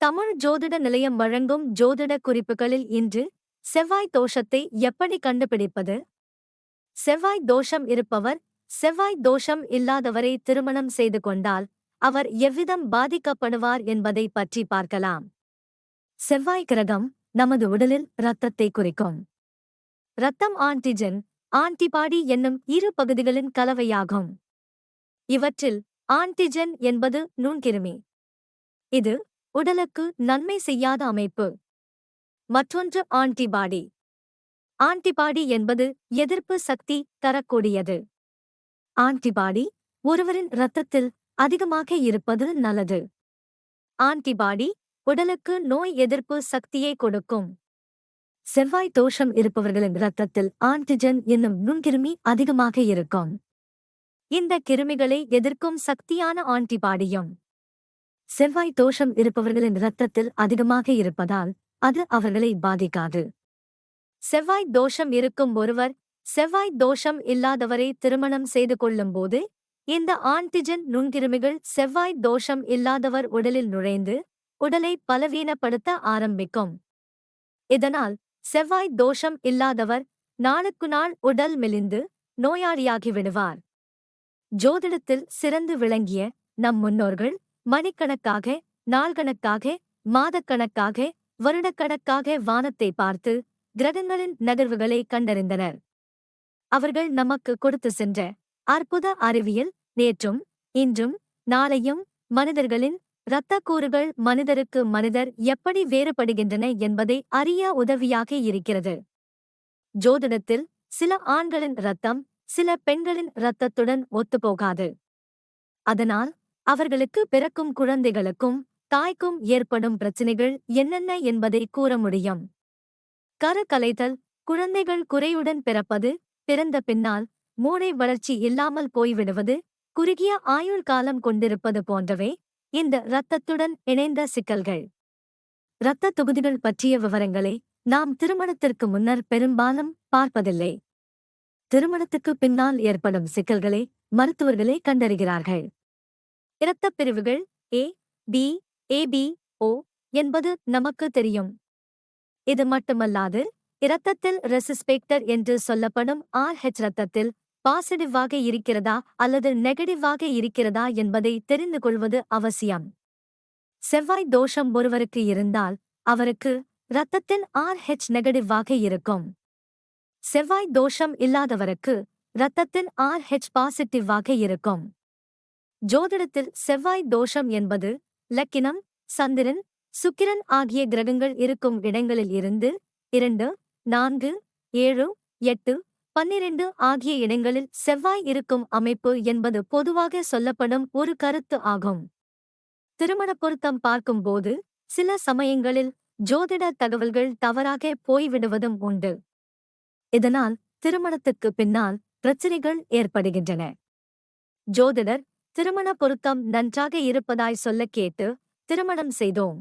தமிழ் ஜோதிட நிலையம் வழங்கும் ஜோதிட குறிப்புகளில் இன்று செவ்வாய் தோஷத்தை எப்படி கண்டுபிடிப்பது? செவ்வாய் தோஷம் இருப்பவர் செவ்வாய் தோஷம் இல்லாதவரை திருமணம் செய்து கொண்டால் அவர் எவ்விதம் பாதிக்கப்படுவார் என்பதை பற்றி பார்க்கலாம். செவ்வாய் கிரகம் நமது உடலில் இரத்தத்தை குறிக்கும். இரத்தம் ஆன்டிஜென் ஆன்டிபாடி என்னும் இரு பகுதிகளின் கலவையாகும். இவற்றில் ஆன்டிஜென் என்பது நுண்கிருமி. இது உடலுக்கு நன்மை செய்யாத அமைப்பு. மற்றொன்று ஆன்டிபாடி. ஆன்டிபாடி என்பது எதிர்ப்பு சக்தி தரக்கூடியது. ஆன்டிபாடி ஒருவரின் இரத்தத்தில் அதிகமாக இருப்பது நல்லது. ஆன்டிபாடி உடலுக்கு நோய் எதிர்ப்பு சக்தியை கொடுக்கும். செவ்வாய் தோஷம் இருப்பவர்களின் இரத்தத்தில் ஆன்டிஜன் என்னும் நுண்கிருமி அதிகமாக இருக்கும். இந்த கிருமிகளை எதிர்க்கும் சக்தியான ஆன்டிபாடியும் செவ்வாய் தோஷம் இருப்பவர்களின் இரத்தத்தில் அதிகமாக இருப்பதால் அது அவர்களை பாதிக்காது. செவ்வாய் தோஷம் இருக்கும் ஒருவர் செவ்வாய் தோஷம் இல்லாதவரை திருமணம் செய்து கொள்ளும்போது இந்த ஆன்டிஜன் நுண்கிருமிகள் செவ்வாய் தோஷம் இல்லாதவர் உடலில் நுழைந்து உடலை பலவீனப்படுத்த ஆரம்பிக்கும். இதனால் செவ்வாய் தோஷம் இல்லாதவர் நாளுக்கு நாள் உடல் மெலிந்து நோயாளியாகி விடுவார். ஜோதிடத்தில் சிறந்து விளங்கிய நம் முன்னோர்கள் மணிக்கணக்காக நாள்கணக்காக மாதக்கணக்காக வருடக்கணக்காக வானத்தை பார்த்து கிரகங்களின் நகர்வுகளை கண்டறிந்தனர். அவர்கள் நமக்கு கொடுத்து சென்ற அற்புத அறிவியல் நேற்றும் இன்றும் நாளையும் மனிதர்களின் இரத்தக்கூறுகள் மனிதருக்கு மனிதர் எப்படி வேறுபடுகின்றன என்பதை அறிய உதவியாக இருக்கிறது. ஜோதிடத்தில் சில ஆண்களின் இரத்தம் சில பெண்களின் இரத்தத்துடன் ஒத்துப்போகாது. அதனால் அவர்களுக்கு பிறக்கும் குழந்தைகளுக்கும் தாய்க்கும் ஏற்படும் பிரச்சினைகள் என்னென்ன என்பதை கூற முடியும். கரு கலைதல் குழந்தைகள் குறையுடன் பிறப்பது பிறந்த பின்னால் மூளை வளர்ச்சி இல்லாமல் போய்விடுவது குறுகிய ஆயுள் காலம் கொண்டிருப்பது போன்றவை இந்த இரத்தத்துடன் இணைந்த சிக்கல்கள். இரத்த தொகுதிகள் பற்றிய விவரங்களை நாம் திருமணத்திற்கு முன்னர் பெரும்பாலும் பார்ப்பதில்லை. திருமணத்துக்கு பின்னால் ஏற்படும் சிக்கல்களை மருத்துவர்களே கண்டறிகிறார்கள். இரத்தப் பிரிவுகள் ஏ பி ஏபி ஓ என்பது நமக்கு தெரியும். இது மட்டுமல்லாது இரத்தத்தில் ரெசிஸ்பெக்டர் என்று சொல்லப்படும் ஆர் ஹெச் இரத்தத்தில் பாசிட்டிவாக இருக்கிறதா அல்லது நெகட்டிவாக இருக்கிறதா என்பதை தெரிந்து கொள்வது அவசியம். செவ்வாய் தோஷம் ஒருவருக்கு இருந்தால் அவருக்கு இரத்தத்தின் ஆர் ஹெச் நெகட்டிவாக இருக்கும். செவ்வாய் தோஷம் இல்லாதவருக்கு இரத்தத்தின் ஆர் ஹெச் பாசிட்டிவாக இருக்கும். ஜோதிடத்தில் செவ்வாய் தோஷம் என்பது லக்கினம் சந்திரன் சுக்கிரன் ஆகிய கிரகங்கள் இருக்கும் இடங்களில் இருந்து இரண்டு நான்கு ஏழு எட்டு பன்னிரண்டு ஆகிய இடங்களில் செவ்வாய் இருக்கும் அமைப்பு என்பது பொதுவாக சொல்லப்படும் ஒரு கருத்து ஆகும். திருமண பொருத்தம் பார்க்கும்போது சில சமயங்களில் ஜோதிட தகவல்கள் தவறாக போய்விடுவதும் உண்டு. இதனால் திருமணத்துக்கு பின்னால் பிரச்சினைகள் ஏற்படுகின்றன. ஜோதிடர் திருமண பொருத்தம் நன்றாக இருப்பதாய் சொல்ல கேட்டு திருமணம் செய்தோம்.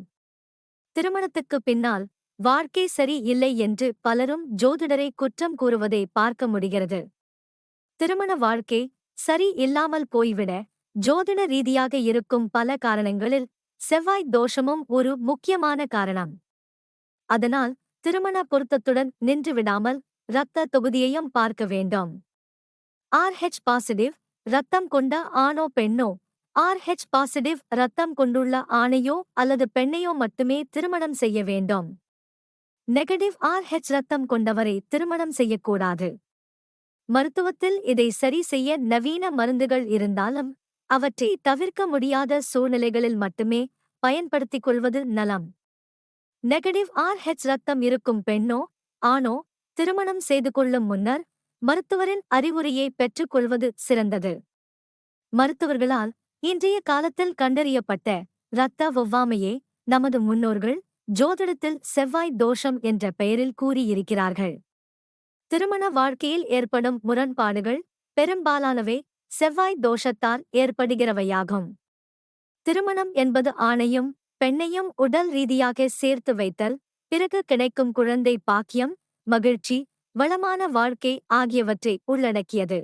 திருமணத்துக்கு பின்னால் வாழ்க்கை சரி இல்லை என்று பலரும் ஜோதிடரை குற்றம் கூறுவதை பார்க்க முடிகிறது. திருமண வாழ்க்கை சரி இல்லாமல் போய்விட ஜோதிட ரீதியாக இருக்கும் பல காரணங்களில் செவ்வாய் தோஷமும் ஒரு முக்கியமான காரணம். அதனால் திருமண பொருத்தத்துடன் நின்று விடாமல் இரத்த தொகுதியையும் பார்க்க வேண்டும். ஆர்ஹெச் பாசிட்டிவ் ரத்தம் கொண்ட ஆணோ பெண்ணோ? ஆர்ஹெச் பாசிட்டிவ் ரத்தம் கொண்டுள்ள ஆணையோ அல்லது பெண்ணையோ மட்டுமே திருமணம் செய்ய வேண்டும். நெகட்டிவ் ஆர்ஹெச் ரத்தம் கொண்டவரை திருமணம் செய்யக்கூடாது. மருத்துவத்தில் இதை சரி செய்ய நவீன மருந்துகள் இருந்தாலும் அவற்றை தவிர்க்க முடியாத சூழ்நிலைகளில் மட்டுமே பயன்படுத்திக் கொள்வது நலம். நெகட்டிவ் ஆர்ஹெச் ரத்தம் இருக்கும் பெண்ணோ ஆணோ திருமணம் செய்து கொள்ளும் முன்னர் மருத்துவரின் அறிவுரையை பெற்றுக்கொள்வது சிறந்தது. மருத்துவர்களால் இன்றைய காலத்தில் கண்டறியப்பட்ட இரத்த ஒவ்வாமையே நமது முன்னோர்கள் ஜோதிடத்தில் செவ்வாய் தோஷம் என்ற பெயரில் கூறியிருக்கிறார்கள். திருமண வாழ்க்கையில் ஏற்படும் முரண்பாடுகள் பெரும்பாலானவை செவ்வாய் தோஷத்தால் ஏற்படுகிறவையாகும். திருமணம் என்பது ஆணையும் பெண்ணையும் உடல் ரீதியாக சேர்த்து வைத்தல் பிறகு கிடைக்கும் குழந்தை பாக்கியம் மகிழ்ச்சி வளமான வாழ்க்கை ஆகியவற்றை உள்ளடக்கியது.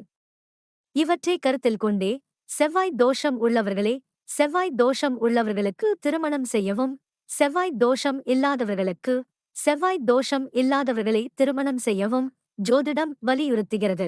இவற்றை கருத்தில் கொண்டே செவ்வாய் தோஷம் உள்ளவர்களே செவ்வாய் தோஷம் உள்ளவர்களுக்கு திருமணம் செய்யவும் செவ்வாய் தோஷம் இல்லாதவர்களுக்கு செவ்வாய் தோஷம் இல்லாதவர்களை திருமணம் செய்யவும் ஜோதிடம் வலியுறுத்துகிறது.